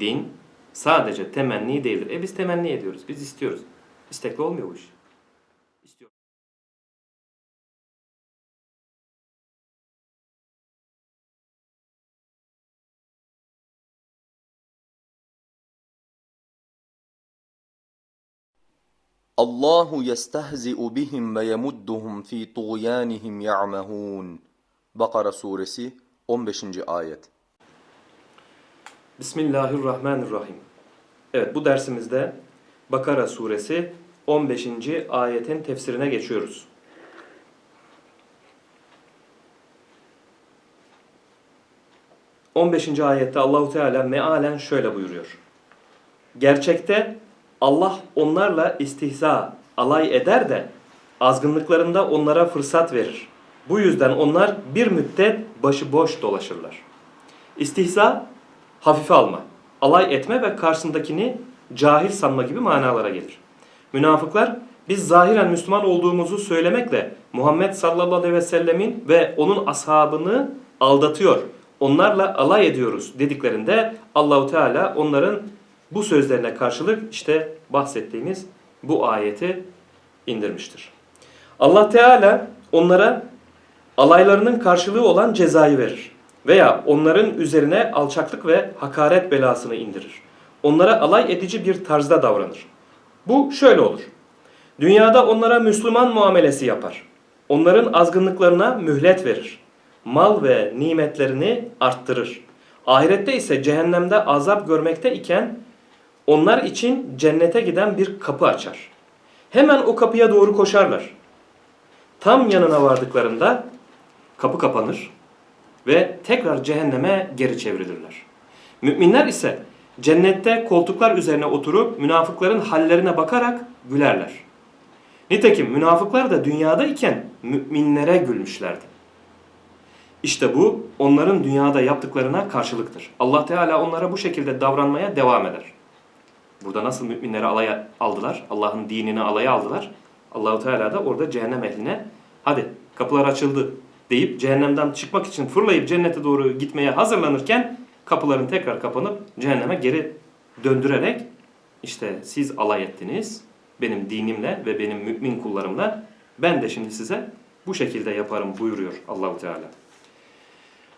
Din sadece temenni değildir. E biz temenni ediyoruz, biz istiyoruz. İstekli olmuyor bu iş. Allahu yestehzi'u bihim ve yemudduhum fi tuğyanihim ya'mehun. Bakara suresi 15. ayet. Bismillahirrahmanirrahim. Evet bu dersimizde Bakara suresi 15. ayetin tefsirine geçiyoruz. On beşinci ayette Allahu Teala mealen şöyle buyuruyor. Gerçekte Allah onlarla istihza, alay eder de azgınlıklarında onlara fırsat verir. Bu yüzden onlar bir müddet başıboş dolaşırlar. İstihza hafife alma, alay etme ve karşısındakini cahil sanma gibi manalara gelir. Münafıklar biz zahiren Müslüman olduğumuzu söylemekle Muhammed sallallahu aleyhi ve sellemin ve onun ashabını aldatıyor. Onlarla alay ediyoruz dediklerinde Allahu Teala onların bu sözlerine karşılık işte bahsettiğimiz bu ayeti indirmiştir. Allah Teala onlara alaylarının karşılığı olan cezayı verir. Veya onların üzerine alçaklık ve hakaret belasını indirir. Onlara alay edici bir tarzda davranır. Bu şöyle olur. Dünyada onlara Müslüman muamelesi yapar. Onların azgınlıklarına mühlet verir. Mal ve nimetlerini arttırır. Ahirette ise cehennemde azap görmekte iken onlar için cennete giden bir kapı açar. Hemen o kapıya doğru koşarlar. Tam yanına vardıklarında kapı kapanır ve tekrar cehenneme geri çevrilirler. Müminler ise cennette koltuklar üzerine oturup münafıkların hallerine bakarak gülerler. Nitekim münafıklar da dünyada iken müminlere gülmüşlerdi. İşte bu onların dünyada yaptıklarına karşılıktır. Allah Teala onlara bu şekilde davranmaya devam eder. Burada nasıl müminleri alaya aldılar? Allah'ın dinini alaya aldılar. Allahu Teala da orada cehennem ehline hadi kapılar açıldı deyip cehennemden çıkmak için fırlayıp cennete doğru gitmeye hazırlanırken kapıların tekrar kapanıp cehenneme geri döndürerek işte siz alay ettiniz benim dinimle ve benim mümin kullarımla ben de şimdi size bu şekilde yaparım buyuruyor Allahu Teala.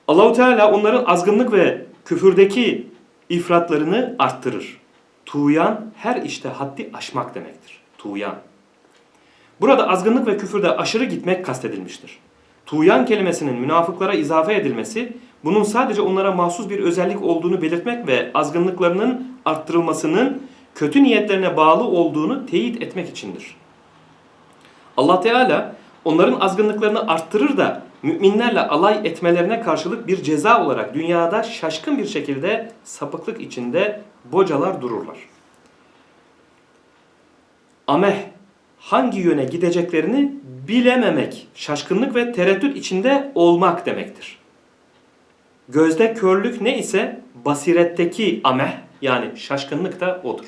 Allahu Teala onların azgınlık ve küfürdeki ifratlarını arttırır. Tuğyan her işte haddi aşmak demektir. Tuğyan. Burada azgınlık ve küfürde aşırı gitmek kastedilmiştir. Tuğyan kelimesinin münafıklara izafe edilmesi, bunun sadece onlara mahsus bir özellik olduğunu belirtmek ve azgınlıklarının arttırılmasının kötü niyetlerine bağlı olduğunu teyit etmek içindir. Allah Teala onların azgınlıklarını arttırır da müminlerle alay etmelerine karşılık bir ceza olarak dünyada şaşkın bir şekilde sapıklık içinde bocalar dururlar. Ameh hangi yöne gideceklerini bilememek, şaşkınlık ve tereddüt içinde olmak demektir. Gözde körlük ne ise basiretteki ameh yani şaşkınlık da odur.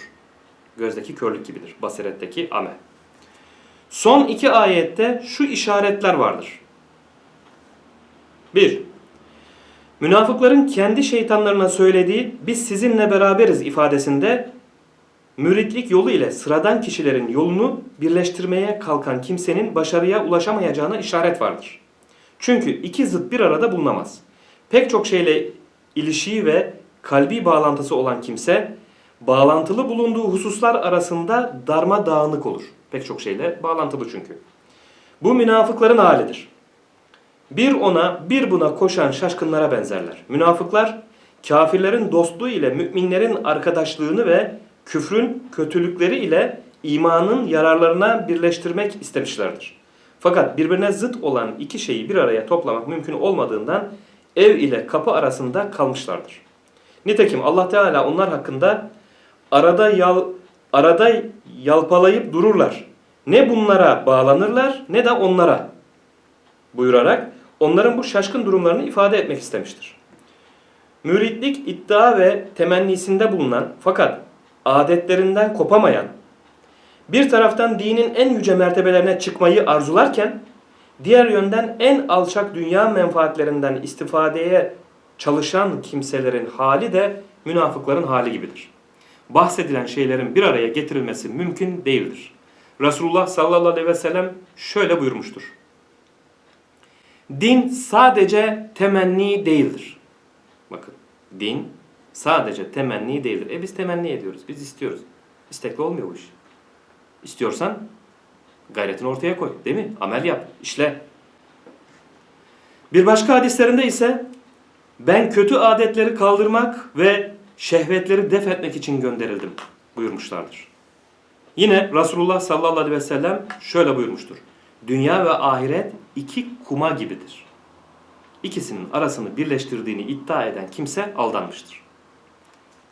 Gözdeki körlük gibidir basiretteki ameh. Son iki ayette şu işaretler vardır. 1. Münafıkların kendi şeytanlarına söylediği biz sizinle beraberiz ifadesinde müritlik yolu ile sıradan kişilerin yolunu birleştirmeye kalkan kimsenin başarıya ulaşamayacağına işaret vardır. Çünkü iki zıt bir arada bulunamaz. Pek çok şeyle ilişiği ve kalbi bağlantısı olan kimse bağlantılı bulunduğu hususlar arasında darma dağınık olur. Pek çok şeyle bağlantılı çünkü. Bu münafıkların halidir. Bir ona bir buna koşan şaşkınlara benzerler. Münafıklar kafirlerin dostluğu ile müminlerin arkadaşlığını ve küfrün kötülükleri ile imanın yararlarına birleştirmek istemişlerdir. Fakat birbirine zıt olan iki şeyi bir araya toplamak mümkün olmadığından ev ile kapı arasında kalmışlardır. Nitekim Allah Teala onlar hakkında arada yal, arada yalpalayıp dururlar. Ne bunlara bağlanırlar ne de onlara buyurarak onların bu şaşkın durumlarını ifade etmek istemiştir. Müritlik iddia ve temennisinde bulunan fakat adetlerinden kopamayan, bir taraftan dinin en yüce mertebelerine çıkmayı arzularken, diğer yönden en alçak dünya menfaatlerinden istifadeye çalışan kimselerin hali de münafıkların hali gibidir. Bahsedilen şeylerin bir araya getirilmesi mümkün değildir. Resulullah sallallahu aleyhi ve sellem şöyle buyurmuştur. Din sadece temenni değildir. Bakın din sadece temenni değildir. E biz temenni ediyoruz, biz istiyoruz. İstekli olmuyor bu iş. İstiyorsan gayretini ortaya koy değil mi? Amel yap, işle. Bir başka hadislerinde ise ben kötü adetleri kaldırmak ve şehvetleri def etmek için gönderildim buyurmuşlardır. Yine Resulullah sallallahu aleyhi ve sellem şöyle buyurmuştur. Dünya ve ahiret iki kuma gibidir. İkisinin arasını birleştirdiğini iddia eden kimse aldanmıştır.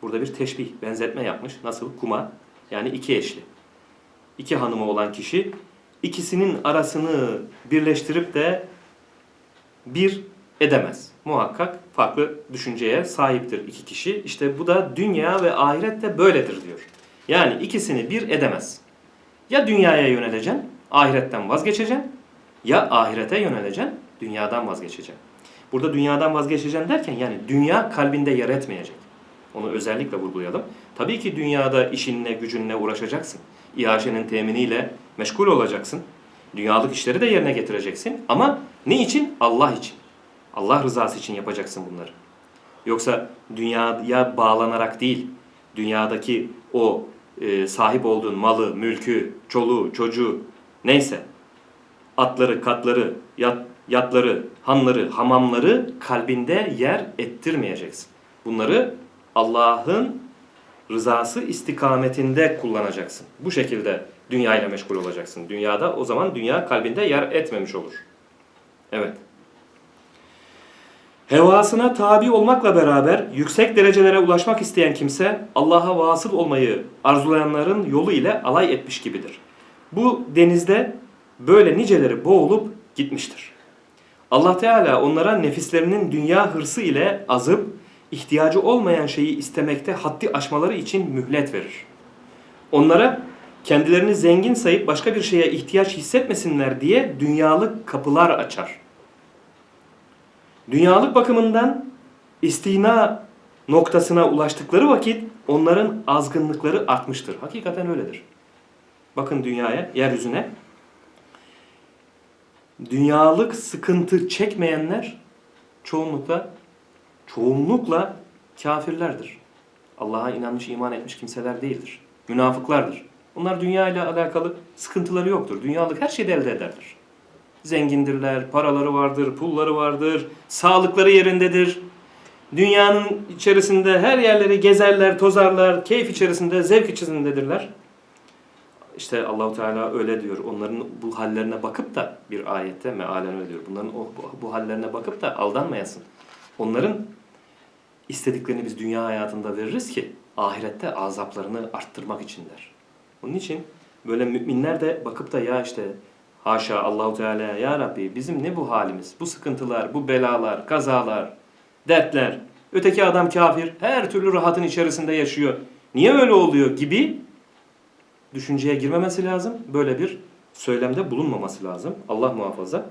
Burada bir teşbih, benzetme yapmış. Nasıl? Kuma, yani iki eşli. İki hanımı olan kişi ikisinin arasını birleştirip de bir edemez. Muhakkak farklı düşünceye sahiptir iki kişi. İşte bu da dünya ve ahiret de böyledir diyor. Yani ikisini bir edemez. Ya dünyaya yöneleceksin, ahiretten vazgeçeceksin. Ya ahirete yöneleceksin, dünyadan vazgeçeceksin. Burada dünyadan vazgeçeceksin derken yani dünya kalbinde yer etmeyecek. Onu özellikle vurgulayalım. Tabii ki dünyada işinle, gücünle uğraşacaksın. İHŞ'nin teminiyle meşgul olacaksın. Dünyalık işleri de yerine getireceksin. Ama ne için? Allah için. Allah rızası için yapacaksın bunları. Yoksa dünyaya bağlanarak değil, dünyadaki o e, sahip olduğun malı, mülkü, çoluğu, çocuğu neyse atları, katları, yat, yatları, hanları, hamamları kalbinde yer ettirmeyeceksin. Bunları Allah'ın rızası istikametinde kullanacaksın. Bu şekilde dünyayla meşgul olacaksın. Dünyada o zaman dünya kalbinde yer etmemiş olur. Evet. Hevasına tabi olmakla beraber yüksek derecelere ulaşmak isteyen kimse Allah'a vasıl olmayı arzulayanların yolu ile alay etmiş gibidir. Bu denizde böyle niceleri boğulup gitmiştir. Allah Teala onlara nefislerinin dünya hırsı ile azıp ihtiyacı olmayan şeyi istemekte haddi aşmaları için mühlet verir. Onlara kendilerini zengin sayıp başka bir şeye ihtiyaç hissetmesinler diye dünyalık kapılar açar. Dünyalık bakımından istina noktasına ulaştıkları vakit onların azgınlıkları artmıştır. Hakikaten öyledir. Bakın dünyaya, yeryüzüne. Dünyalık sıkıntı çekmeyenler çoğunlukla çoğunlukla kafirlerdir. Allah'a inanmış, iman etmiş kimseler değildir. Münafıklardır. Onlar dünya ile alakalı sıkıntıları yoktur. Dünyalık her şeyi de elde ederler. Zengindirler, paraları vardır, pulları vardır, sağlıkları yerindedir. Dünyanın içerisinde her yerleri gezerler, tozarlar, keyif içerisinde, zevk içerisindedirler. İşte Allahu Teala öyle diyor. Onların bu hallerine bakıp da bir ayette mealen öyle diyor. Bunların o, bu hallerine bakıp da aldanmayasın. Onların istediklerini biz dünya hayatında veririz ki ahirette azaplarını arttırmak için der. Onun için böyle müminler de bakıp da ya işte haşa Allahu Teala ya Rabbi bizim ne bu halimiz? Bu sıkıntılar, bu belalar, kazalar, dertler. Öteki adam kafir, her türlü rahatın içerisinde yaşıyor. Niye öyle oluyor gibi düşünceye girmemesi lazım. Böyle bir söylemde bulunmaması lazım. Allah muhafaza.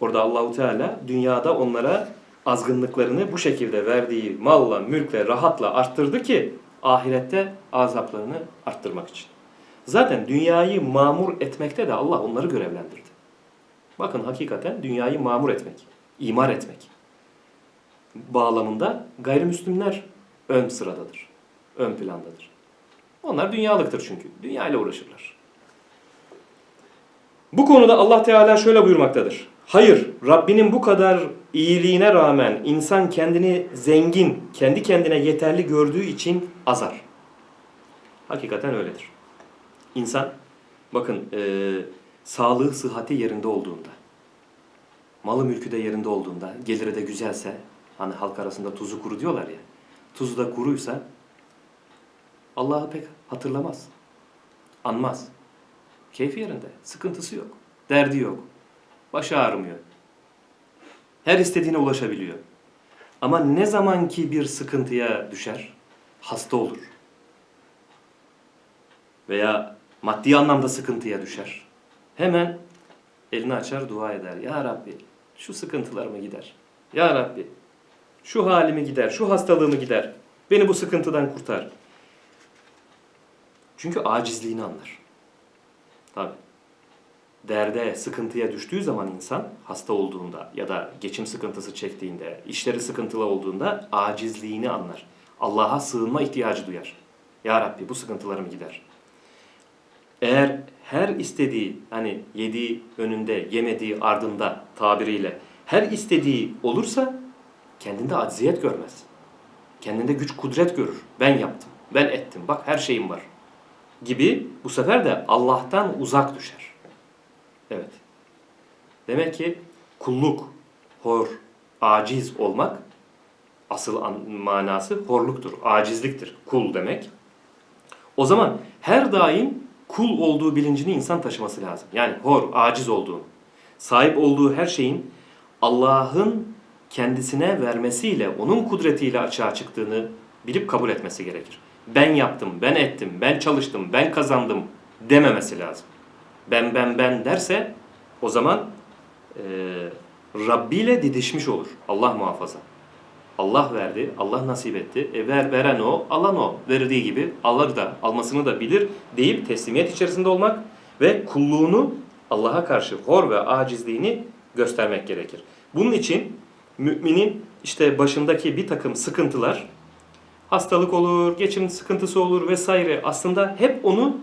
Orada Allahu Teala dünyada onlara azgınlıklarını bu şekilde verdiği malla, mülkle, rahatla arttırdı ki ahirette azaplarını arttırmak için. Zaten dünyayı mamur etmekte de Allah onları görevlendirdi. Bakın hakikaten dünyayı mamur etmek, imar etmek bağlamında gayrimüslimler ön sıradadır, ön plandadır. Onlar dünyalıktır çünkü. Dünya ile uğraşırlar. Bu konuda Allah Teala şöyle buyurmaktadır. Hayır, Rabbinin bu kadar iyiliğine rağmen insan kendini zengin, kendi kendine yeterli gördüğü için azar. Hakikaten öyledir. İnsan, bakın e, sağlığı, sıhhati yerinde olduğunda, malı mülkü de yerinde olduğunda, geliri de güzelse, hani halk arasında tuzu kuru diyorlar ya, tuzu da kuruysa Allah'ı pek hatırlamaz, anmaz. Keyfi yerinde, sıkıntısı yok, derdi yok, başı ağrımıyor. Her istediğine ulaşabiliyor. Ama ne zaman ki bir sıkıntıya düşer, hasta olur. Veya maddi anlamda sıkıntıya düşer. Hemen elini açar dua eder. Ya Rabbi şu sıkıntılarımı gider. Ya Rabbi şu halimi gider, şu hastalığımı gider. Beni bu sıkıntıdan kurtar. Çünkü acizliğini anlar. Tabii. Derde, sıkıntıya düştüğü zaman insan hasta olduğunda ya da geçim sıkıntısı çektiğinde, işleri sıkıntılı olduğunda acizliğini anlar. Allah'a sığınma ihtiyacı duyar. Ya Rabbi bu sıkıntılarımı gider. Eğer her istediği hani yediği önünde, yemediği ardında tabiriyle her istediği olursa kendinde acziyet görmez. Kendinde güç kudret görür. Ben yaptım, ben ettim, bak her şeyim var gibi bu sefer de Allah'tan uzak düşer. Evet. Demek ki kulluk, hor, aciz olmak asıl an- manası horluktur, acizliktir. Kul demek. O zaman her daim kul olduğu bilincini insan taşıması lazım. Yani hor, aciz olduğunu. Sahip olduğu her şeyin Allah'ın kendisine vermesiyle, onun kudretiyle açığa çıktığını bilip kabul etmesi gerekir. Ben yaptım, ben ettim, ben çalıştım, ben kazandım dememesi lazım. Ben ben ben derse o zaman e, Rabbi ile didişmiş olur. Allah muhafaza. Allah verdi, Allah nasip etti. E ver, veren o, alan o. Verdiği gibi alır da, almasını da bilir deyip teslimiyet içerisinde olmak ve kulluğunu Allah'a karşı hor ve acizliğini göstermek gerekir. Bunun için müminin işte başındaki bir takım sıkıntılar, hastalık olur, geçim sıkıntısı olur vesaire aslında hep onu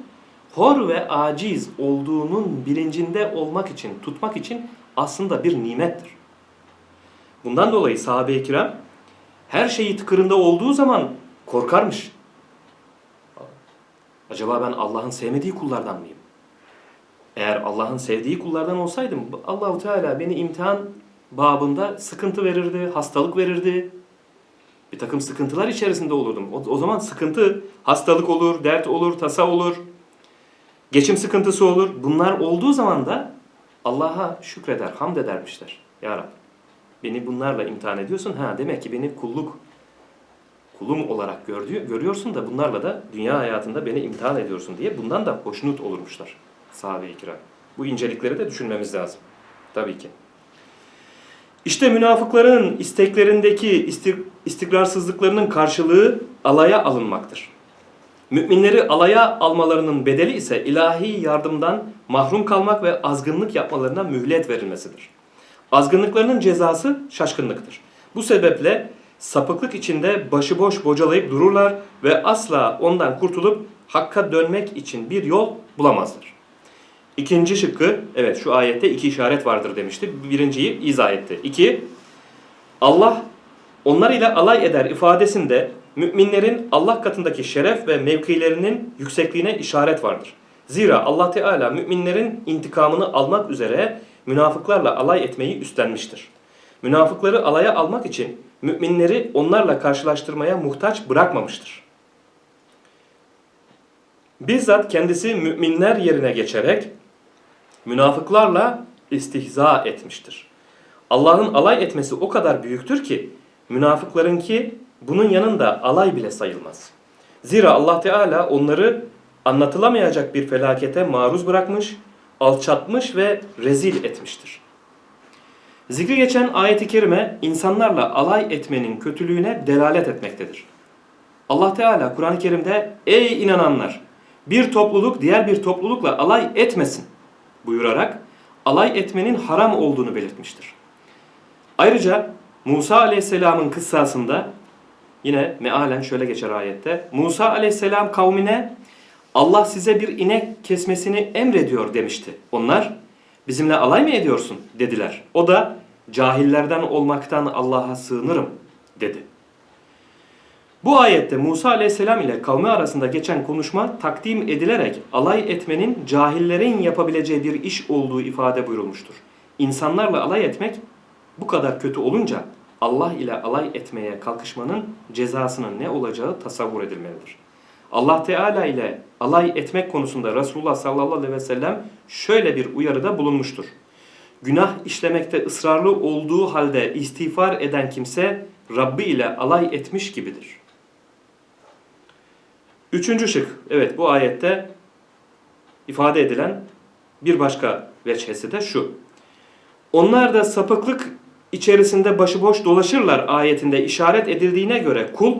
hor ve aciz olduğunun bilincinde olmak için, tutmak için aslında bir nimettir. Bundan dolayı sahabe-i kiram her şeyi tıkırında olduğu zaman korkarmış. Acaba ben Allah'ın sevmediği kullardan mıyım? Eğer Allah'ın sevdiği kullardan olsaydım Allahu Teala beni imtihan babında sıkıntı verirdi, hastalık verirdi. Bir takım sıkıntılar içerisinde olurdum. O, o zaman sıkıntı, hastalık olur, dert olur, tasa olur, geçim sıkıntısı olur. Bunlar olduğu zaman da Allah'a şükreder, hamd edermişler. Ya Rabbi beni bunlarla imtihan ediyorsun. Ha demek ki beni kulluk kulum olarak gördüğü, görüyorsun da bunlarla da dünya hayatında beni imtihan ediyorsun diye bundan da hoşnut olurmuşlar sahabe-i kiram. Bu incelikleri de düşünmemiz lazım. Tabii ki. İşte münafıkların isteklerindeki istik- istikrarsızlıklarının karşılığı alaya alınmaktır. Müminleri alaya almalarının bedeli ise ilahi yardımdan mahrum kalmak ve azgınlık yapmalarına mühlet verilmesidir. Azgınlıklarının cezası şaşkınlıktır. Bu sebeple sapıklık içinde başıboş bocalayıp dururlar ve asla ondan kurtulup hakka dönmek için bir yol bulamazlar. İkinci şıkkı, evet şu ayette iki işaret vardır demişti. Birinciyi izah etti. İki, Allah onlar ile alay eder ifadesinde müminlerin Allah katındaki şeref ve mevkilerinin yüksekliğine işaret vardır. Zira Allah Teala müminlerin intikamını almak üzere münafıklarla alay etmeyi üstlenmiştir. Münafıkları alaya almak için müminleri onlarla karşılaştırmaya muhtaç bırakmamıştır. Bizzat kendisi müminler yerine geçerek münafıklarla istihza etmiştir. Allah'ın alay etmesi o kadar büyüktür ki münafıklarınki bunun yanında alay bile sayılmaz. Zira Allah Teala onları anlatılamayacak bir felakete maruz bırakmış, alçatmış ve rezil etmiştir. Zikri geçen ayet-i kerime insanlarla alay etmenin kötülüğüne delalet etmektedir. Allah Teala Kur'an-ı Kerim'de ey inananlar bir topluluk diğer bir toplulukla alay etmesin buyurarak alay etmenin haram olduğunu belirtmiştir. Ayrıca Musa Aleyhisselam'ın kıssasında yine mealen şöyle geçer ayette. Musa Aleyhisselam kavmine Allah size bir inek kesmesini emrediyor demişti. Onlar bizimle alay mı ediyorsun dediler. O da cahillerden olmaktan Allah'a sığınırım dedi. Bu ayette Musa aleyhisselam ile kavmi arasında geçen konuşma takdim edilerek alay etmenin cahillerin yapabileceği bir iş olduğu ifade buyurulmuştur. İnsanlarla alay etmek bu kadar kötü olunca Allah ile alay etmeye kalkışmanın cezasının ne olacağı tasavvur edilmelidir. Allah Teala ile alay etmek konusunda Resulullah sallallahu aleyhi ve sellem şöyle bir uyarıda bulunmuştur. Günah işlemekte ısrarlı olduğu halde istiğfar eden kimse Rabbi ile alay etmiş gibidir. Üçüncü şık. Evet bu ayette ifade edilen bir başka veçhesi de şu. Onlar da sapıklık içerisinde başıboş dolaşırlar ayetinde işaret edildiğine göre kul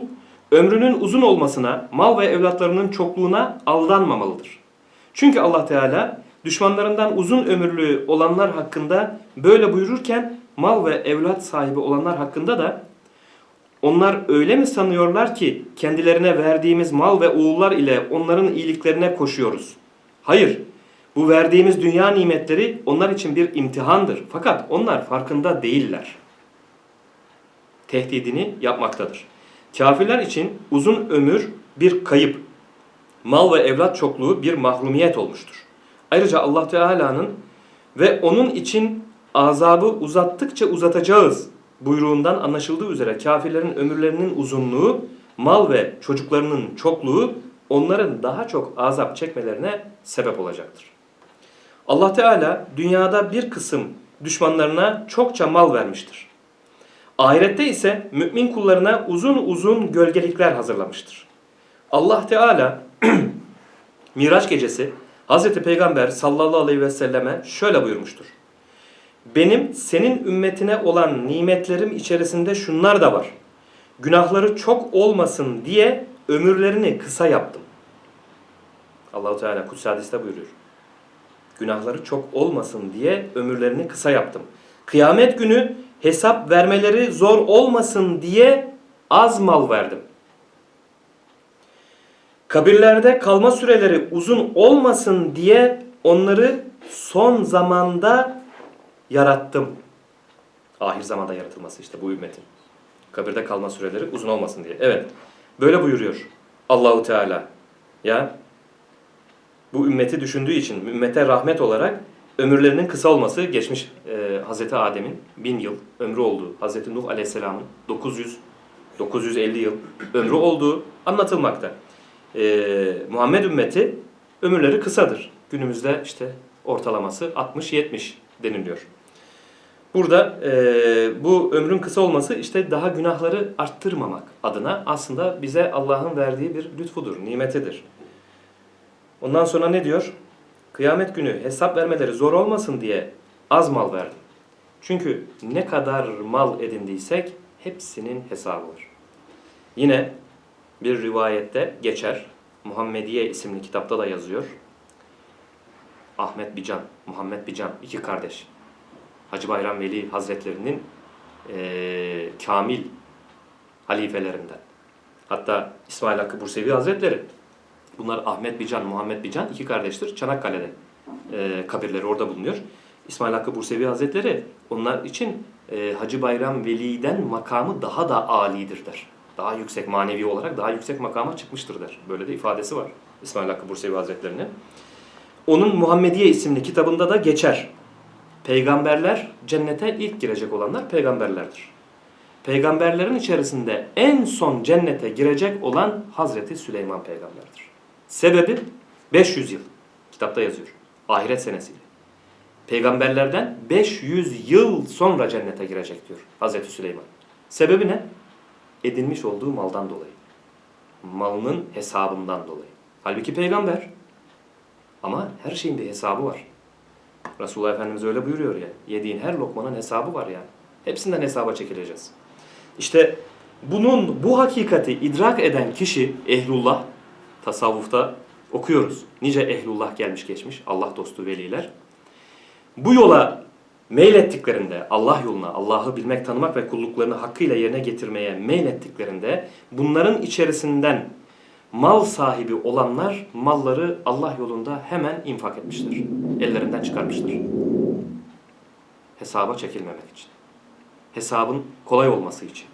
ömrünün uzun olmasına, mal ve evlatlarının çokluğuna aldanmamalıdır. Çünkü Allah Teala düşmanlarından uzun ömürlü olanlar hakkında böyle buyururken mal ve evlat sahibi olanlar hakkında da onlar öyle mi sanıyorlar ki kendilerine verdiğimiz mal ve oğullar ile onların iyiliklerine koşuyoruz? Hayır. Bu verdiğimiz dünya nimetleri onlar için bir imtihandır. Fakat onlar farkında değiller. Tehdidini yapmaktadır. Kafirler için uzun ömür bir kayıp, mal ve evlat çokluğu bir mahrumiyet olmuştur. Ayrıca Allah Teala'nın ve onun için azabı uzattıkça uzatacağız buyruğundan anlaşıldığı üzere kafirlerin ömürlerinin uzunluğu, mal ve çocuklarının çokluğu onların daha çok azap çekmelerine sebep olacaktır. Allah Teala dünyada bir kısım düşmanlarına çokça mal vermiştir. Ahirette ise mümin kullarına uzun uzun gölgelikler hazırlamıştır. Allah Teala Miraç gecesi Hz. Peygamber sallallahu aleyhi ve selleme şöyle buyurmuştur. Benim senin ümmetine olan nimetlerim içerisinde şunlar da var. Günahları çok olmasın diye ömürlerini kısa yaptım. Allahu Teala Kutsi hadiste buyuruyor. Günahları çok olmasın diye ömürlerini kısa yaptım. Kıyamet günü hesap vermeleri zor olmasın diye az mal verdim. Kabirlerde kalma süreleri uzun olmasın diye onları son zamanda yarattım. Ahir zamanda yaratılması işte bu ümmetin. Kabirde kalma süreleri uzun olmasın diye. Evet. Böyle buyuruyor Allahu Teala. Ya bu ümmeti düşündüğü için ümmete rahmet olarak ömürlerinin kısa olması geçmiş e, Hazreti Adem'in bin yıl ömrü olduğu, Hazreti Nuh Aleyhisselam'ın 900 950 yıl ömrü olduğu anlatılmakta. E, Muhammed ümmeti ömürleri kısadır. Günümüzde işte ortalaması 60-70 deniliyor. Burada e, bu ömrün kısa olması işte daha günahları arttırmamak adına aslında bize Allah'ın verdiği bir lütfudur, nimetidir. Ondan sonra ne diyor? Kıyamet günü hesap vermeleri zor olmasın diye az mal verdim. Çünkü ne kadar mal edindiysek hepsinin hesabı var. Yine bir rivayette geçer. Muhammediye isimli kitapta da yazıyor. Ahmet Bican, Muhammed Bican iki kardeş. Hacı Bayram Veli Hazretlerinin eee, kamil halifelerinden. Hatta İsmail Hakkı Bursevi Hazretleri Bunlar Ahmet Bican, Muhammed Bican iki kardeştir. Çanakkale'de e, kabirleri orada bulunuyor. İsmail Hakkı Bursevi Hazretleri onlar için e, Hacı Bayram Veli'den makamı daha da alidir der. Daha yüksek manevi olarak daha yüksek makama çıkmıştır der. Böyle de ifadesi var İsmail Hakkı Bursevi Hazretleri'nin. Onun Muhammediye isimli kitabında da geçer. Peygamberler cennete ilk girecek olanlar peygamberlerdir. Peygamberlerin içerisinde en son cennete girecek olan Hazreti Süleyman peygamberdir. Sebebi 500 yıl. Kitapta yazıyor. Ahiret senesiyle. Peygamberlerden 500 yıl sonra cennete girecek diyor Hazreti Süleyman. Sebebi ne? Edinmiş olduğu maldan dolayı. Malının hesabından dolayı. Halbuki peygamber. Ama her şeyin bir hesabı var. Resulullah Efendimiz öyle buyuruyor ya. Yediğin her lokmanın hesabı var yani. Hepsinden hesaba çekileceğiz. İşte bunun bu hakikati idrak eden kişi ehlullah tasavvufta okuyoruz. Nice ehlullah gelmiş geçmiş Allah dostu veliler. Bu yola meylettiklerinde Allah yoluna Allah'ı bilmek, tanımak ve kulluklarını hakkıyla yerine getirmeye meylettiklerinde bunların içerisinden mal sahibi olanlar malları Allah yolunda hemen infak etmiştir. Ellerinden çıkarmıştır. Hesaba çekilmemek için. Hesabın kolay olması için.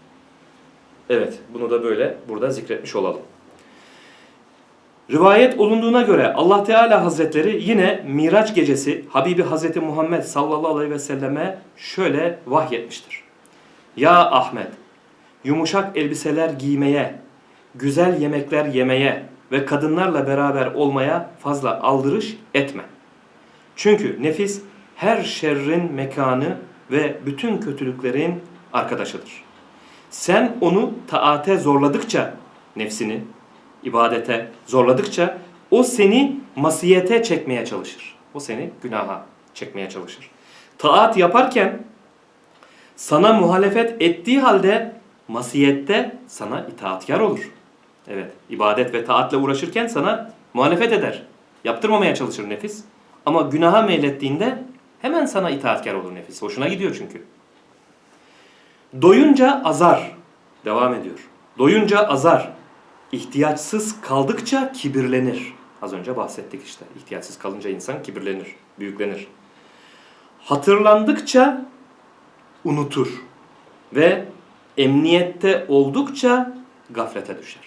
Evet, bunu da böyle burada zikretmiş olalım. Rivayet olunduğuna göre Allah Teala Hazretleri yine Miraç gecesi Habibi Hazreti Muhammed sallallahu aleyhi ve selleme şöyle vahyetmiştir. Ya Ahmet, yumuşak elbiseler giymeye, güzel yemekler yemeye ve kadınlarla beraber olmaya fazla aldırış etme. Çünkü nefis her şerrin mekanı ve bütün kötülüklerin arkadaşıdır. Sen onu taate zorladıkça nefsini, ibadete zorladıkça o seni masiyete çekmeye çalışır. O seni günaha çekmeye çalışır. Taat yaparken sana muhalefet ettiği halde masiyette sana itaatkar olur. Evet, ibadet ve taatle uğraşırken sana muhalefet eder. Yaptırmamaya çalışır nefis. Ama günaha meylettiğinde hemen sana itaatkar olur nefis. Hoşuna gidiyor çünkü. Doyunca azar. Devam ediyor. Doyunca azar. İhtiyaçsız kaldıkça kibirlenir. Az önce bahsettik işte. İhtiyaçsız kalınca insan kibirlenir, büyüklenir. Hatırlandıkça unutur. Ve emniyette oldukça gaflete düşer.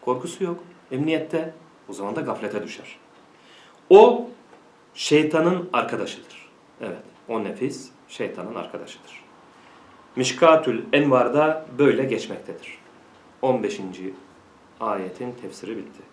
Korkusu yok. Emniyette. O zaman da gaflete düşer. O şeytanın arkadaşıdır. Evet. O nefis şeytanın arkadaşıdır. Mişkatül Envar'da böyle geçmektedir. 15. ayetin tefsiri bitti.